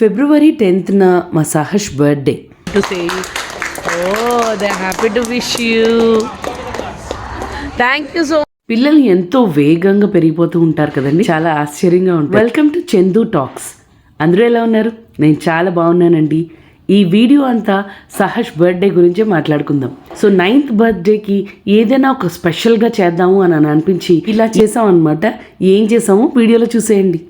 ఫిబ్రవరి టెన్త్న మా Sahash birthday. To say oh they're happy to wish you. Thank you so పిల్లలు ఎంతో వేగంగా పెరిగిపోతూ ఉంటారు కదండి. చాలా ఆశ్చర్యంగా ఉంటుంది వెల్కమ్ టు చందు టాక్స్ అందరూ ఎలా ఉన్నారు? నేను చాలా బాగున్నానండి. ఈ వీడియో అంతా సహష్ బర్త్డే గురించే మాట్లాడుకుందాం. సో నైన్త్ బర్త్డేకి ఏదైనా ఒక స్పెషల్గా చేద్దాము అని అనిపించి ఇలా చేసాం అనమాట ఏం చేసామో వీడియోలో చూసేయండి.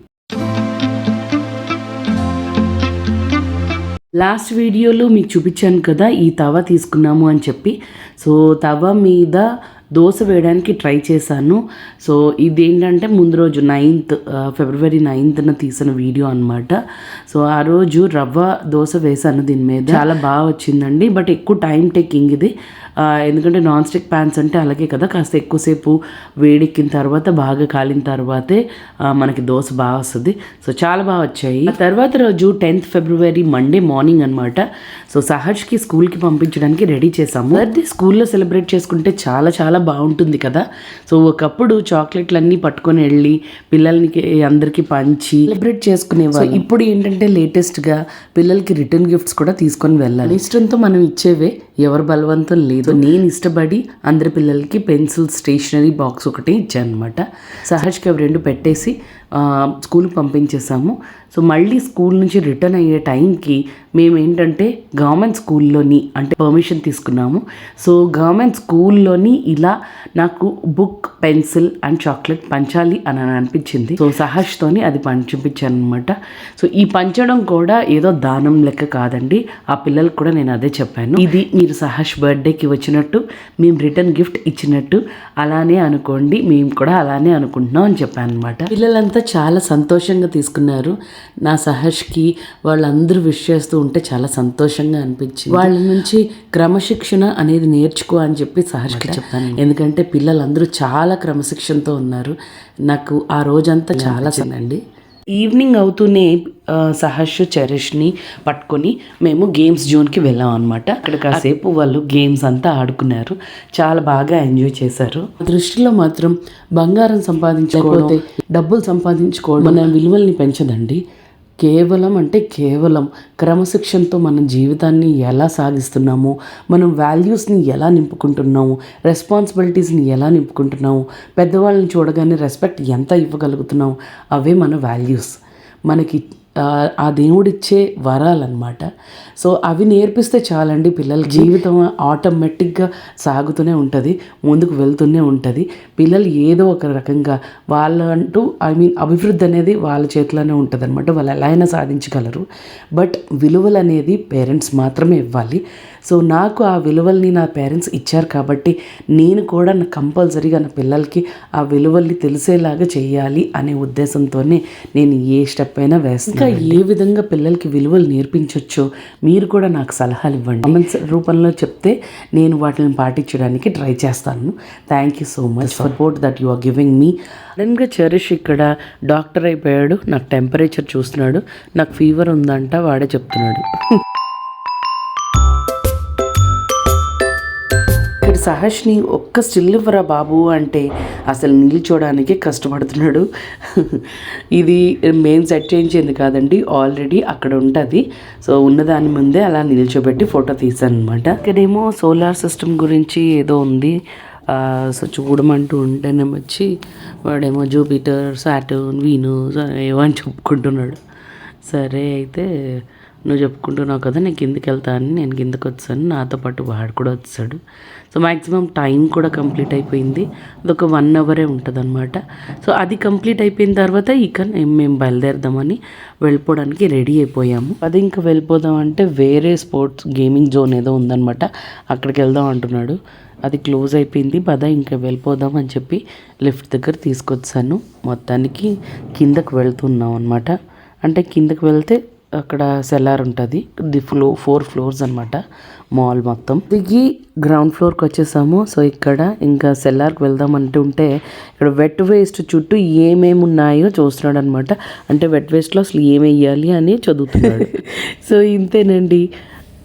లాస్ట్ వీడియోలో మీకు చూపించాను కదా ఈ తవ తీసుకున్నాము అని చెప్పి. సో తవ మీద దోశ వేయడానికి ట్రై చేశాను. సో ఇదేంటంటే ముందు రోజు నైన్త్ ఫిబ్రవరి నైన్త్న తీసిన వీడియో అనమాట సో ఆ రోజు రవ్వ దోశ వేశాను దీని మీద. చాలా బాగా వచ్చిందండి. బట్ ఎక్కువ టైం టేకింగ్ ఇది. ఎందుకంటే నాన్ స్టిక్ ప్యాన్స్ అంటే అలాగే కదా కాస్త ఎక్కువసేపు వేడెక్కిన తర్వాత బాగా కాలిన తర్వాతే మనకి దోశ బాగా వస్తుంది. సో చాలా బాగా వచ్చాయి. తర్వాత రోజు టెన్త్ ఫిబ్రవరి మండే మార్నింగ్ అనమాట సో సహజ్కి స్కూల్కి పంపించడానికి రెడీ చేసాము బర్త్డే స్కూల్లో సెలబ్రేట్ చేసుకుంటే చాలా చాలా బాగుంటుంది కదా. సో ఒకప్పుడు చాక్లెట్లు అన్నీ పట్టుకొని వెళ్ళి పిల్లలకి అందరికీ పంచి సెలబ్రేట్ చేసుకునేవాళ్ళు. ఇప్పుడు ఏంటంటే లేటెస్ట్గా పిల్లలకి రిటర్న్ గిఫ్ట్స్ కూడా తీసుకొని వెళ్ళాలి. ఇష్టంతో మనం ఇచ్చేవే ఎవరు బలవంతం లేదు. నేను ఇష్టపడి అందరి పిల్లలకి పెన్సిల్ స్టేషనరీ బాక్స్ ఒకటి ఇచ్చాను అనమాట సహజ్కి అవి రెండు పెట్టేసి స్కూల్కి పంపించేసాము సో మళ్ళీ స్కూల్ నుంచి రిటర్న్ అయ్యే టైంకి మేము ఏంటంటే గవర్నమెంట్ స్కూల్లోని అంటే పర్మిషన్ తీసుకున్నాము. సో గవర్నమెంట్ స్కూల్లోని ఇలా నాకు బుక్ పెన్సిల్ అండ్ చాక్లెట్ పంచాలి అని అనిపించింది. సో సహజ్తోని అది పంచిపించాను అనమాట సో ఈ పంచడం కూడా ఏదో దానం లెక్క కాదండి. ఆ పిల్లలకు కూడా నేను అదే చెప్పాను. ఇది మీరు సహజ్ బర్త్డేకి వచ్చినట్టు మేము రిటర్న్ గిఫ్ట్ ఇచ్చినట్టు అలానే అనుకోండి మేము కూడా అలానే అనుకుంటున్నాం అని చెప్పాను అనమాట పిల్లలంతా చాలా సంతోషంగా తీసుకున్నారు. నా సహజ్కి వాళ్ళందరూ విష్ చేస్తూ ఉంటే చాలా సంతోషంగా అనిపించింది. వాళ్ళ నుంచి క్రమశిక్షణ అనేది నేర్చుకో అని చెప్పి సహజ్కి చెప్పాను. ఎందుకంటే పిల్లలందరూ చాలా క్రమశిక్షణతో ఉన్నారు. నాకు ఆ రోజంతా చాలా అండి ఈవినింగ్ అవుతూనే సహర్ష్ చరిష్ని పట్టుకొని మేము గేమ్స్ జోన్కి వెళ్ళాం అనమాట అక్కడ కాసేపు వాళ్ళు గేమ్స్ అంతా ఆడుకున్నారు. చాలా బాగా ఎంజాయ్ చేశారు. దృష్టిలో మాత్రం బంగారం సంపాదించుకోవడం డబ్బులు సంపాదించుకోవడం మన విలువల్ని పెంచదండి. కేవలం అంటే కేవలం క్రమశిక్షణతో మన జీవితాన్ని ఎలా సాగిస్తున్నాము మనం వాల్యూస్ని ఎలా నింపుకుంటున్నాము రెస్పాన్సిబిలిటీస్ని ఎలా నింపుకుంటున్నాము పెద్దవాళ్ళని చూడగానే రెస్పెక్ట్ ఎంత ఇవ్వగలుగుతున్నాము అవే మన వాల్యూస్. మనకి ఆ, దేవుడిచ్చే వరాలన్నమాట. సో అవి నేర్పిస్తే చాలండి పిల్లల జీవితం ఆటోమేటిక్గా సాగుతూనే ఉంటుంది ముందుకు వెళ్తూనే ఉంటుంది. పిల్లలు ఏదో ఒక రకంగా వాళ్ళంటూ ఐ మీన్ అభివృద్ధి అనేది వాళ్ళ చేతిలోనే ఉంటుంది అనమాట వాళ్ళు ఎలా అయినా సాధించగలరు. బట్ విలువలు అనేది పేరెంట్స్ మాత్రమే ఇవ్వాలి. సో నాకు ఆ విలువల్ని నా పేరెంట్స్ ఇచ్చారు కాబట్టి నేను కూడా నా కంపల్సరీగా నా పిల్లలకి ఆ విలువల్ని తెలిసేలాగా చేయాలి అనే ఉద్దేశంతోనే నేను ఏ స్టెప్ అయినా వేస్తాను ఇంకా ఏ విధంగా పిల్లలకి విలువలు నేర్పించవచ్చో మీరు కూడా నాకు సలహాలు ఇవ్వండి కామెంట్స్ రూపంలో చెప్తే నేను వాటిని పాటించడానికి ట్రై చేస్తాను. Thank you so much support that you are giving me సడన్గా చరిష్ ఇక్కడ డాక్టర్ అయిపోయాడు నాకు టెంపరేచర్ చూస్తున్నాడు నాకు ఫీవర్ ఉందంట వాడే చెప్తున్నాడు. ఇక్కడ సహష్ని ఒక్క స్టిల్ ఇవ్వరా బాబు అంటే అసలు నిల్చోడానికి కష్టపడుతున్నాడు. ఇది మెయిన్ సెట్ చేయించింది కాదండి ఆల్రెడీ అక్కడ ఉంటుంది. సో ఉన్నదాని ముందే అలా నిల్చోబెట్టి ఫోటో తీసాను అనమాట ఇక్కడేమో సోలార్ సిస్టమ్ గురించి ఏదో ఉంది. సో చూడమంటూ ఉంటేనేమో వచ్చి వాడేమో జూపిటర్ సాటర్న్ వీను ఏవో అని చెప్పుకుంటున్నాడు. సరే అయితే నువ్వు చెప్పుకుంటున్నావు కదా నేను కిందకి వెళ్తా అని నేను కిందకి వచ్చాను నాతో పాటు వాడు కూడా వచ్చాడు. సో మ్యాక్సిమం టైం కూడా కంప్లీట్ అయిపోయింది. అదొక వన్ అవరే ఉంటుంది అనమాట సో అది కంప్లీట్ అయిపోయిన తర్వాత ఇక మేము బయలుదేరదామని వెళ్ళిపోవడానికి రెడీ అయిపోయాము. అది ఇంకా వెళ్ళిపోదాం అంటే వేరే స్పోర్ట్స్ గేమింగ్ జోన్ ఏదో ఉందనమాట అక్కడికి వెళ్దాం అంటున్నాడు. అది క్లోజ్ అయిపోయింది. పద ఇంకా వెళ్ళిపోదాం అని చెప్పి లిఫ్ట్ దగ్గర తీసుకొచ్చాను. మొత్తానికి కిందకు వెళ్తున్నాం అనమాట అంటే కిందకు వెళ్తే అక్కడ సెల్లార్ ఉంటుంది. ది ఫ్లో ఫోర్ ఫ్లోర్స్ అనమాట మాల్ మొత్తం. దిగి గ్రౌండ్ ఫ్లోర్కి వచ్చేసాము. సో ఇక్కడ ఇంకా సెల్లార్కి వెళ్దాం అంటుంటే ఇక్కడ వెట్ వేస్ట్ చుట్టూ ఏమేమి ఉన్నాయో చూస్తున్నాడు అనమాట అంటే వెట్ వేస్ట్లో అసలు ఏం వేయాలి అని చదువుతున్నాడు. సో ఇంతేనండి.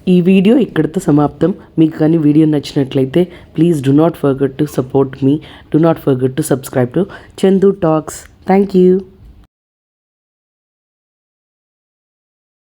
ఈ వీడియో ఇక్కడితో సమాప్తం. మీకు కానీ వీడియో నచ్చినట్లయితే please do not forget to support me do not forget to subscribe to Chandu talks thank you